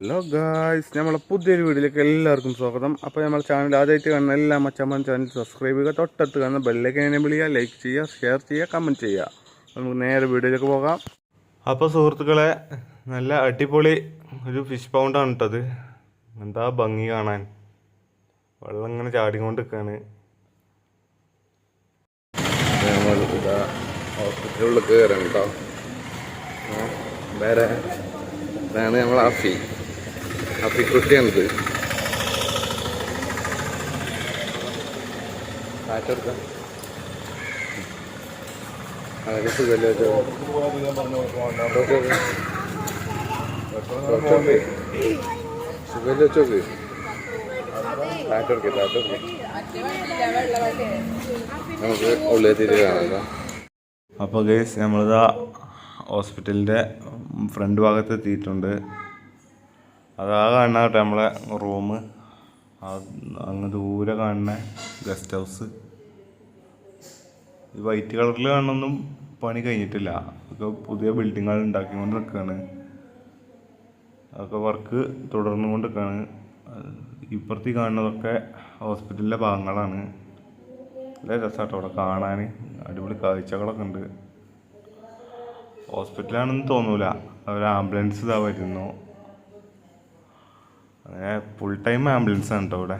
Hello guys നമ്മളെ പുതിയൊരു വീഡിയോയിലേക്ക് എല്ലാവർക്കും സ്വാഗതം. അപ്പോൾ നമ്മുടെ ചാനൽ ആദ്യമായിട്ട് കാണുന്ന എല്ലാ മച്ചമ്മൻ ചാനൽ സബ്സ്ക്രൈബ് ചെയ്യുക തൊട്ടടുത്ത് കാണുന്ന ബെല്ലൊക്കെ എനേബിൾ വിളിക്കുക ലൈക്ക് ചെയ്യുക ഷെയർ ചെയ്യുക കമന്റ് ചെയ്യുക. നമുക്ക് നേരെ വീഡിയോയിലേക്ക് പോകാം. അപ്പോൾ സുഹൃത്തുക്കളെ നല്ല അടിപൊളി ഒരു ഫിഷ് പൗണ്ടാണ് ഇട്ടത് എന്താ ഭംഗി കാണാൻ. വെള്ളം ഇങ്ങനെ ചാടിക്കൊണ്ട് നിൽക്കുകയാണ് നമ്മൾ ഇതാ ഹോസ്പിറ്റലിൽ കയറാണ് കേട്ടോ വേറെ ഇതാണ് നമ്മൾ അഫി അഫിക്കുട്ടിയാണിത് കാറ്റെടുക്കാം അതൊക്കെ സുഖമല്ലേ സുഖമല്ലേ വെച്ചോക്ക് കാറ്റെടുക്കേ കാറ്റെടുക്കേ നമുക്ക് ഉള്ളിൽ തിരികെ കാണാം അപ്പോൾ ഗേസ് നമ്മളിതാ ഹോസ്പിറ്റലിന്റെ ഫ്രണ്ട് ഭാഗത്ത് എത്തിയിട്ടുണ്ട് അതാ കാണുന്ന കേട്ടോ നമ്മളെ റൂം അങ്ങ് ദൂരെ കാണുന്ന ഗസ്റ്റ് ഹൗസ്. ഈ വൈറ്റ് കളറിൽ കാണുന്നൊന്നും പണി കഴിഞ്ഞിട്ടില്ല. അതൊക്കെ പുതിയ ബിൽഡിങ്ങുകൾ ഉണ്ടാക്കിക്കൊണ്ട് നിൽക്കുകയാണ് അതൊക്കെ വർക്ക് തുടർന്നുകൊണ്ട് നിൽക്കുകയാണ് ഇപ്പുറത്ത് കാണുന്നതൊക്കെ ഹോസ്പിറ്റലിലെ ഭാഗങ്ങളാണ്. നല്ല രസമാട്ടോ അവിടെ കാണാൻ. അടിപൊളി കാഴ്ചകളൊക്കെ ഉണ്ട്. ഹോസ്പിറ്റലാണെന്ന് തോന്നൂല. ഒരു ആംബുലൻസ് ഇതാ വരുന്നു. അങ്ങനെ ഫുൾ ടൈം ആംബുലൻസ് ആണ് കേട്ടോ ഇവിടെ.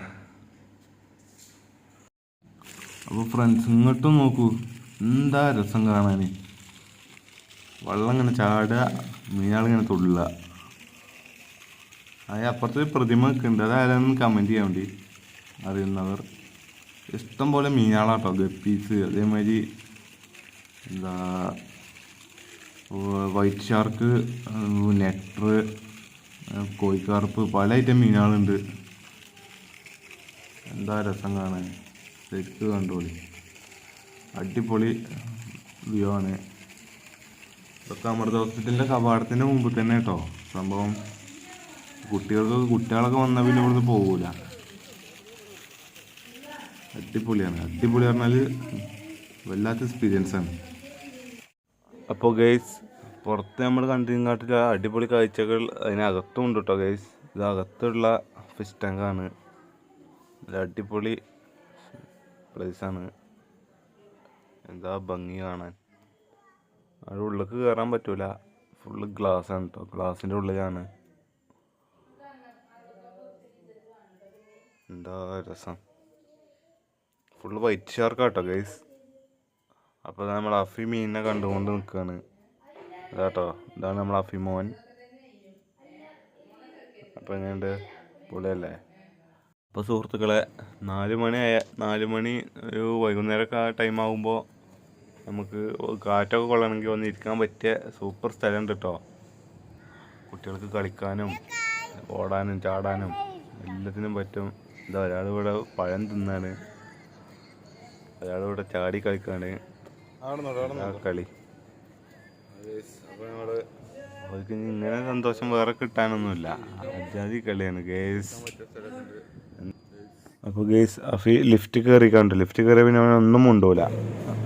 അപ്പോൾ ഫ്രണ്ട്സ് ഇങ്ങോട്ടും നോക്കൂ. എന്താ രസം കാണാൻ വെള്ളം ഇങ്ങനെ ചാടുക മീനാളിങ്ങനെ തൊടുക. അത് അപ്പുറത്തെ പ്രതിമ നിൽക്കുന്നുണ്ട് അത് ആരാണെന്ന് കമന്റ് ചെയ്യാൻ വേണ്ടി അറിയുന്നവർ. ഇഷ്ടം പോലെ മീനാളാട്ടോ. ഗപ്പീസ് അതേമാതിരി എന്താ വൈറ്റ് ഷാർക്ക് നെറ്റർ കോഴിക്കാർപ്പ് പല ഐറ്റം മീനുകളുണ്ട്. എന്താ രസം കാണാൻ? സെറ്റ് കണ്ടോളി. അടിപൊളി വ്യൂ ആണ്. ഇതൊക്കെ അമൃത ഹോസ്പിറ്റലിന്റെ കവാടത്തിന്റെ മുമ്പ് തന്നെ കേട്ടോ. സംഭവം കുട്ടികൾക്ക് കുട്ടികളൊക്കെ വന്നാൽ പിന്നെ ഇവിടുന്ന് പോകൂല അടിപൊളിയാണ്. അടിപൊളി പറഞ്ഞാൽ വല്ലാത്ത എക്സ്പീരിയൻസ് ആണ്. അപ്പോൾ ഗൈസ് പുറത്ത് നമ്മൾ കണ്ടിങ്ങാട്ടിൽ അടിപൊളി കാഴ്ചകൾ അതിനകത്തും ഉണ്ട് കേട്ടോ ഗൈസ് ഇത് അകത്തുള്ള ഫിഷ് ടാങ്കാണ് ആണ്. അടിപൊളി പ്ലേസാണ് എന്താ ഭംഗി കാണാൻ. അവിടെ ഉള്ളിലേക്ക് കയറാൻ പറ്റൂല. ഫുള്ള് ഗ്ലാസ് ആണ് കേട്ടോ ഗ്ലാസിന്റെ ഉള്ളിലാണ്. എന്താ രസം. ഫുള്ള് വൈറ്റ് ഷാർക്കാട്ടോ ഗൈസ് അപ്പോൾ നമ്മൾ അഫി മീനിനെ കണ്ടുകൊണ്ട് നിൽക്കുകയാണ് അതാട്ടോ. ഇതാണ് നമ്മൾ അഫി മോൻ അപ്പോൾ എങ്ങനെയുണ്ട്? പൊളിയല്ലേ? അപ്പോൾ സുഹൃത്തുക്കളെ നാല് മണി ആയ നാല് മണി ഒരു വൈകുന്നേരമൊക്കെ ആ ടൈം ആകുമ്പോൾ നമുക്ക് കാറ്റൊക്കെ കൊള്ളണമെങ്കിൽ ഒന്ന് ഇരിക്കാൻ പറ്റിയ സൂപ്പർ സ്ഥലമുണ്ട് കേട്ടോ കുട്ടികൾക്ക് കളിക്കാനും ഓടാനും ചാടാനും എല്ലാത്തിനും പറ്റും. ഇതാ ഒരാളിവിടെ പഴം തിന്നാണ്. ഒരാളിവിടെ ചാടി കളിക്കാണ്. കളി. അവർക്ക് ഇങ്ങനെ സന്തോഷം വേറെ കിട്ടാനൊന്നുമില്ല. അജാതി കളിയാണ് ഗേസ് അപ്പോൾ ഗേസ് അഫി ലിഫ്റ്റ് കയറി കണ്ടു ലിഫ്റ്റ് കയറിയ പിന്നെ അവൻ ഒന്നും മുണ്ടൂല.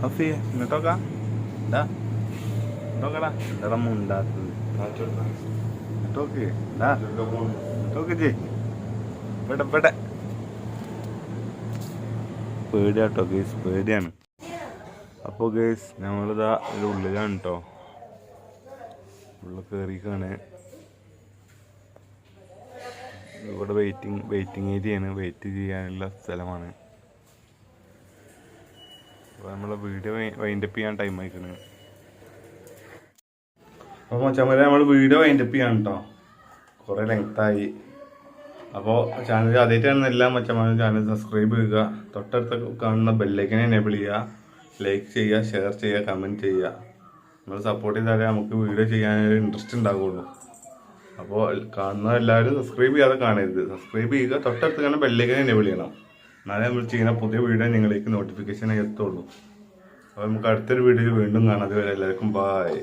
അഫി ഇങ്ങോട്ടോക്കാ മുണ്ടാത്തത്. പേടിയാട്ടോ ഗേസ് പേടിയാണ്. അപ്പോൾ ഗേസ് ഞങ്ങളിതാ ഇത് ഉള്ളിലാണ് കേട്ടോ ഉള്ളിൽ കയറിക്കാണ് ഇവിടെ വെയിറ്റിംഗ് വെയിറ്റിംഗ് ഏരിയയാണ് വെയിറ്റ് ചെയ്യാനുള്ള സ്ഥലമാണ്. അപ്പോൾ നമ്മളെ വീഡിയോ വൈൻഡപ്പ് ചെയ്യാൻ ടൈം ആയിക്കണ്. അപ്പോൾ മച്ചമ്മരെ നമ്മൾ വീഡിയോ വൈൻഡപ്പ് ചെയ്യാൻ കേട്ടോ കുറേ ലെങ്ത്തായി അപ്പോൾ ചാനൽ ആദ്യമായിട്ടാണ് എല്ലാ മച്ചന്മാരും ചാനൽ സബ്സ്ക്രൈബ് ചെയ്യുക. തൊട്ടടുത്ത് കാണുന്ന ബെല്ലൈക്കനെ എനേബിൾ ചെയ്യുക. ലൈക്ക് ചെയ്യുക ഷെയർ ചെയ്യുക കമന്റ് ചെയ്യുക. നിങ്ങൾ സപ്പോർട്ട് ചെയ്താലേ നമുക്ക് വീഡിയോ ചെയ്യാൻ ഇൻട്രസ്റ്റ് ഉണ്ടാവുള്ളൂ. അപ്പോൾ കാണുന്ന എല്ലാവരും സബ്സ്ക്രൈബ് ചെയ്യാതെ കാണരുത്. സബ്സ്ക്രൈബ് ചെയ്യുക തൊട്ടടുത്ത് കാണുന്ന ബെല്ലൈക്കനെ എനേബിൾ ചെയ്യണം. എന്നാലേ നമ്മൾ ചെയ്യുന്ന പുതിയ വീഡിയോ നിങ്ങളിലേക്ക് നോട്ടിഫിക്കേഷൻ എത്തുള്ളൂ. അപ്പോൾ നമുക്ക് അടുത്തൊരു വീഡിയോയിൽ വീണ്ടും കാണാം. അതുവരെ എല്ലാവർക്കും ബായ്